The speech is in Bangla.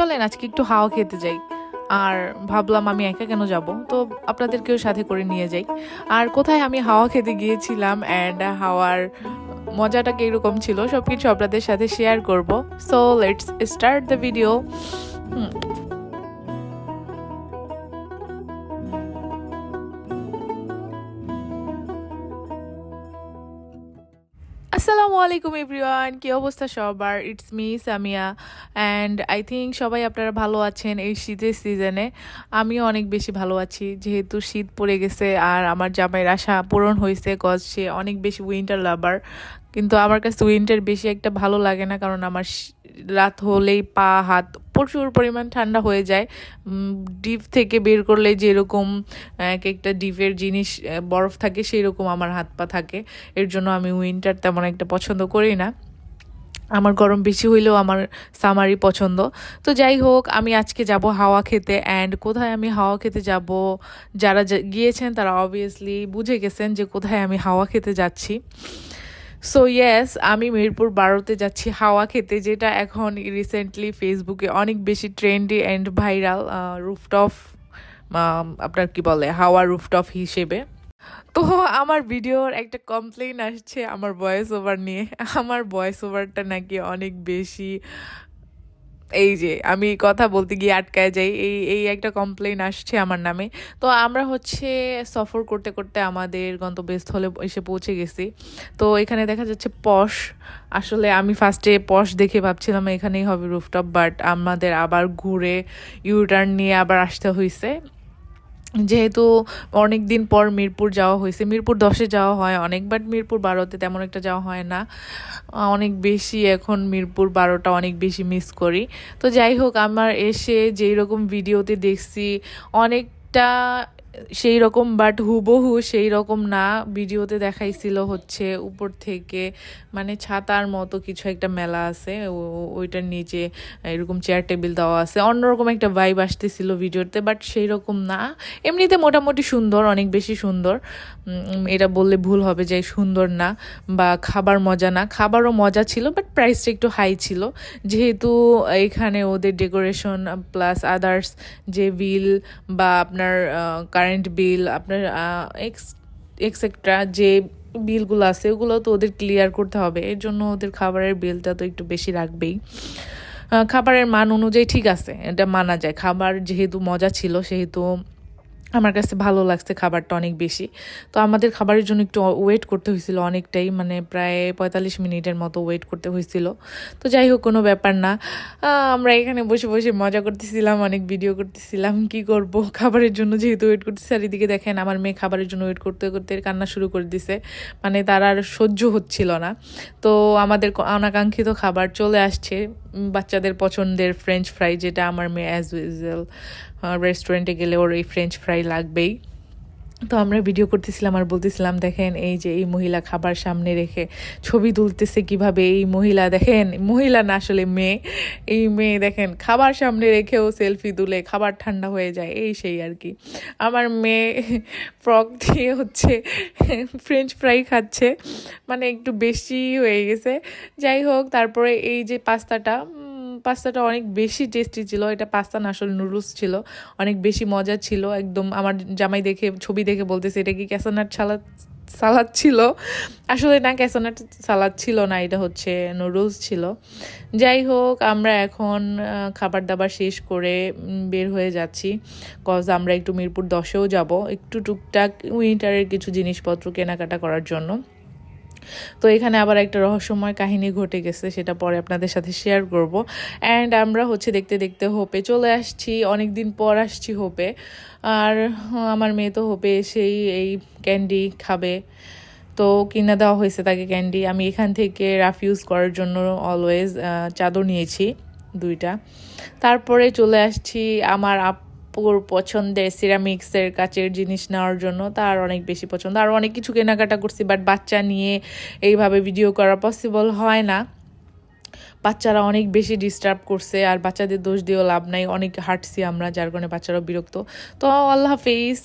চলেন, আজকে একটু হাওয়া খেতে যাই। আর ভাবলাম আমি একা কেন যাব? তো আপনাদেরকেও সাথে করে নিয়ে যাই। আর কোথায় আমি হাওয়া খেতে গিয়েছিলাম অ্যান্ড হাওয়ার মজাটা কীরকম ছিল সব কিছু আপনাদের সাথে শেয়ার করব। So let's start the video আসসালামু আলাইকুম, এভরিওয়ান। কি অবস্থা সবার? It's me Samia and I think সবাই আপনারা ভালো আছেন এই শীতের সিজনে আমিও অনেক বেশি ভালো আছি। যেহেতু শীত পড়ে গেছে আর আমার জামাইয়ের আশা পূরণ হয়েছে কজ সে অনেক বেশি উইন্টার লাভার কিন্তু আমার কাছে উইন্টার বেশি একটা ভালো লাগে না, কারণ আমার রাত হলেই পা, হাত প্রচুর পরিমাণ ঠান্ডা হয়ে যায়। ডিপ থেকে বের করলে যেরকম, এক একটা ডিপের জিনিস বরফ থাকে সেই রকম আমার হাত পা থাকে। এর জন্য আমি উইন্টার তেমন একটা পছন্দ করি না। আমার গরম বেশি হইলেও আমার সামারই পছন্দ। তো যাই হোক, আমি আজকে যাব হাওয়া খেতে। অ্যান্ড কোথায় আমি হাওয়া খেতে যাব? যারা গিয়েছেন তারা অবভিয়াসলি বুঝে গেছেন যে কোথায় আমি হাওয়া খেতে যাচ্ছি। সো ইয়েস আমি মিরপুর বারোতে যাচ্ছি হাওয়া খেতে, যেটা এখন রিসেন্টলি ফেসবুকে অনেক বেশি ট্রেন্ডি অ্যান্ড ভাইরাল রুফটপ আপনার কি বলে, হাওয়া রুফটপ হিসেবে। তো আমার ভিডিওর একটা কমপ্লেন আসছে আমার ভয়েস ওভার নিয়ে। আমার ভয়েস ওভারটা নাকি অনেক বেশি এই যে, আমি কথা বলতে গিয়ে আটকায় যাই, এই এই একটা কমপ্লেন আসছে আমার নামে। তো আমরা হচ্ছে সফর করতে করতে আমাদের গন্তব্যস্থলে এসে পৌঁছে গেছি। তো এখানে দেখা যাচ্ছে পশ আসলে আমি ফার্স্টে পশ দেখে ভাবছিলাম এখানেই হবে রুফটপ বাট আমাদের আবার ঘুরে ইউটার্ন নিয়ে আবার আসতে হয়েছে যেহেতু অনেক দিন পর মিরপুর যাওয়া হয়েছে, মিরপুর দশে যাওয়া হয় অনেক বাট মিরপুর বারোতে তেমন একটা যাওয়া হয় না। অনেক বেশি এখন মিরপুর বারোটা অনেক বেশি মিস করি। তো যাই হোক, আমার এসে যেই রকম ভিডিওতে দেখছি, অনেকটা সেই রকম বাট হুবহু সেই রকম না। ভিডিওতে দেখাইছিল হচ্ছে উপর থেকে মানে ছাতার মতো কিছু একটা মেলা আছে। ওইটার নিচে এরকম চেয়ার টেবিল দেওয়া আছে। অন্যরকম একটা ভাইব আসতেছিল ভিডিওতে বাট সেই রকম না। এমনিতে মোটামুটি সুন্দর, অনেক বেশি সুন্দর। এটা বললে ভুল হবে যে সুন্দর না, বা খাবার মজা না। খাবারও মজা ছিল বাট প্রাইসটা একটু হাই ছিল। যেহেতু এখানে ওদের ডেকোরেশন প্লাস আদার্স যে বিল বা আপনার কারেন্ট বিল আপনার এক্স এক্সেট্রা যে বিলগুলো আছে, ওগুলো তো ওদের ক্লিয়ার করতে হবে। এর জন্য ওদের খাবারের বিলটা তো একটু বেশি রাখবেই। খাবারের মান অনুযায়ী ঠিক আছে, এটা মানা যায়। খাবার যেহেতু মজা ছিল, সেহেতু আমার কাছে ভালো লাগছে খাবারটা অনেক বেশি। তো আমাদের খাবারের জন্য একটু ওয়েট করতে হয়েছিল অনেকটাই মানে প্রায় পঁয়তাল্লিশ মিনিটের মতো ওয়েট করতে হয়েছিল। তো যাই হোক, কোনো ব্যাপার না। আমরা এখানে বসে বসে মজা করতেছিলাম, অনেক ভিডিও করতেছিলাম, কি করব? খাবারের জন্য যেহেতু ওয়েট করতেছি আর এদিকে দেখেন আমার মেয়ে খাবারের জন্য ওয়েট করতে করতে কান্না শুরু করে দিছে। মানে তার আর সহ্য হচ্ছিল না। তো আমাদের অনাকাঙ্ক্ষিত খাবার চলে আসছে বাচ্চাদের পছন্দের ফ্রেঞ্চ ফ্রাই যেটা আমার মেয়ে অ্যাজ ইউজুয়াল রেস্টুরেন্টে গেলে ওর এই ফ্রেঞ্চ ফ্রাই লাগবেই। তো আমরা ভিডিও করতেছিলাম আর বলতেছিলাম, দেখেন এই যে এই মহিলা খাবার সামনে রেখে ছবি তুলতেছে কীভাবে? এই মহিলা দেখেন, মহিলা না আসলে মেয়ে। এই মেয়ে দেখেন খাবার সামনে রেখেও সেলফি তুলে খাবার ঠান্ডা হয়ে যায়, এই সেই আর কি। আমার মেয়ে ফ্রক দিয়ে হচ্ছে ফ্রেঞ্চ ফ্রাই খাচ্ছে মানে একটু বেশি হয়ে গেছে। যাই হোক, তারপরে এই যে পাস্তাটা পাস্তাটা অনেক বেশি টেস্টি ছিল। এটা পাস্তা না, আসলে নুডলস ছিল। অনেক বেশি মজা ছিল। একদম আমার জামাই দেখে, ছবি দেখে বলতেছে, এটা কি ক্যাসানাট সালাদ সালাদ ছিল? আসলে না, ক্যাসানাট সালাদ ছিল না, এটা হচ্ছে নুডলস ছিল। যাই হোক, আমরা এখন খাবার দাবার শেষ করে বের হয়ে যাচ্ছি। কজ আমরা একটু মিরপুর দশেও যাব, একটু টুকটাক উইন্টারের কিছু জিনিসপত্র কেনাকাটা করার জন্য। তো এখানে আবার একটা রহস্যময় কাহিনী ঘটে গেছে, সেটা পরে আপনাদের সাথে শেয়ার করব। অ্যান্ড আমরা হচ্ছে দেখতে দেখতে হোপে চলে আসছি অনেক দিন পর আসছি হোপে আর আমার মেয়ে তো হোপে এসেই এই ক্যান্ডি খাবে। তো কিনে দেওয়া হয়েছে তাকে ক্যান্ডি আমি এখান থেকে রাফ ইউজ করার জন্য অলওয়েজ চাদর নিয়েছি দুইটা। তারপরে চলে আসছি আমার আপুর পছন্দের সিরামিক্সের কাচের জিনিস নেওয়ার জন্য তার অনেক বেশি পছন্দ। আর অনেক কিছু কেনাকাটা করছি বাট বাচ্চা নিয়ে এইভাবে ভিডিও করা পসিবল হয় না। বাচ্চারা অনেক বেশি ডিস্টার্ব করছে আর বাচ্চাদের দোষ দিয়েও লাভ নাই। অনেক হাঁটছি আমরা, যার কারণে বাচ্চারাও বিরক্ত। তো আল্লাহ হাফেজ।